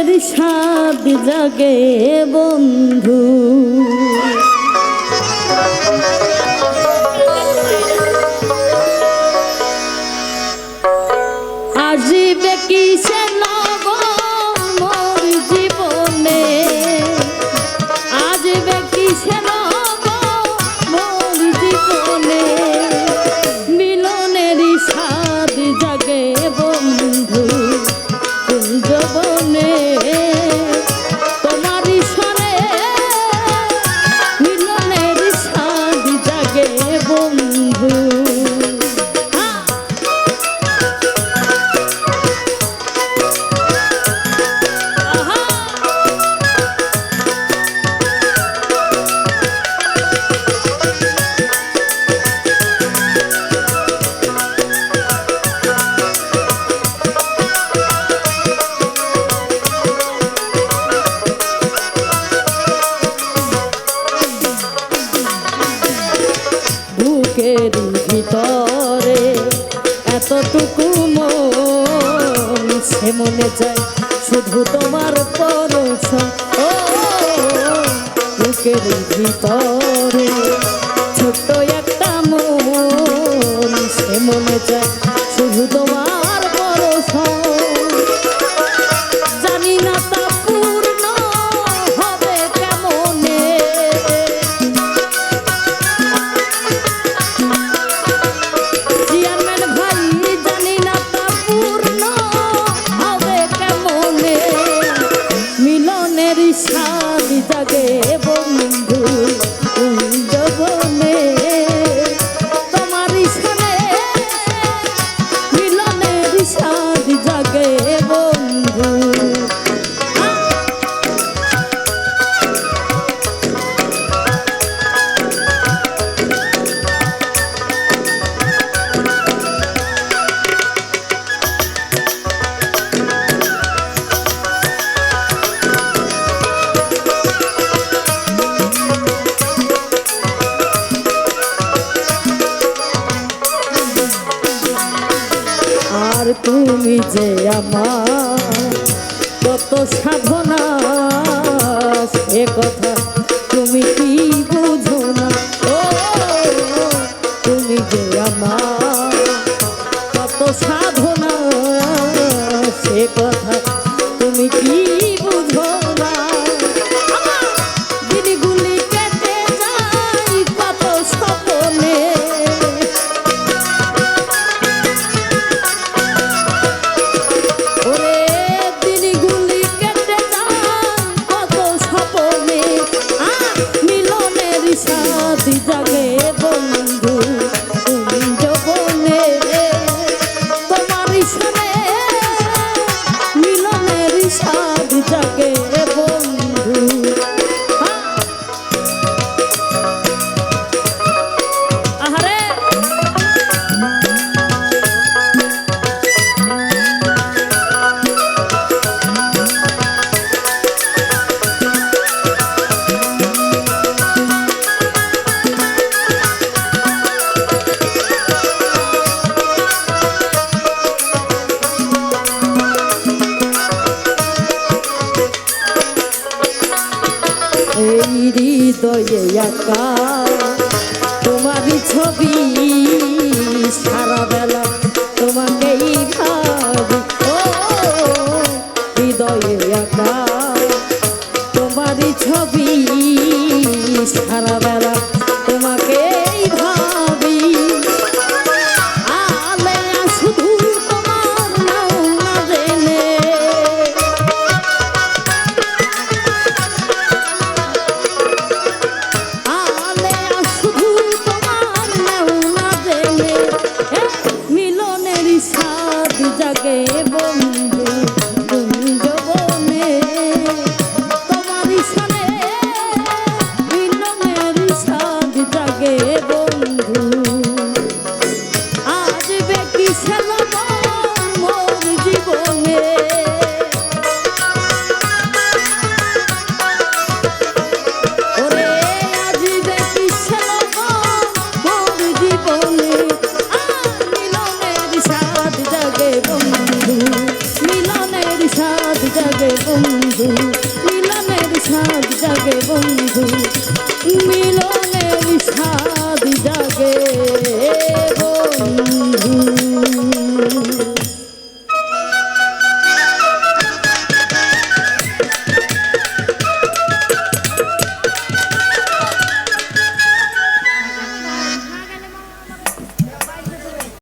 মনের সাদ জাগে বন্ধু। আজি বেকিছে বুকের ভিতরে এতটুকু মন সে মনে চায় শুধু তোমার পরশ। ও বুকের ভিতরে তুমি যে আমার কত সাধনা এ কথা তুমি কি হৃদয়ে একা তোমারই ছবি সারা বেলা থাক যাবে বন্ধু মিলন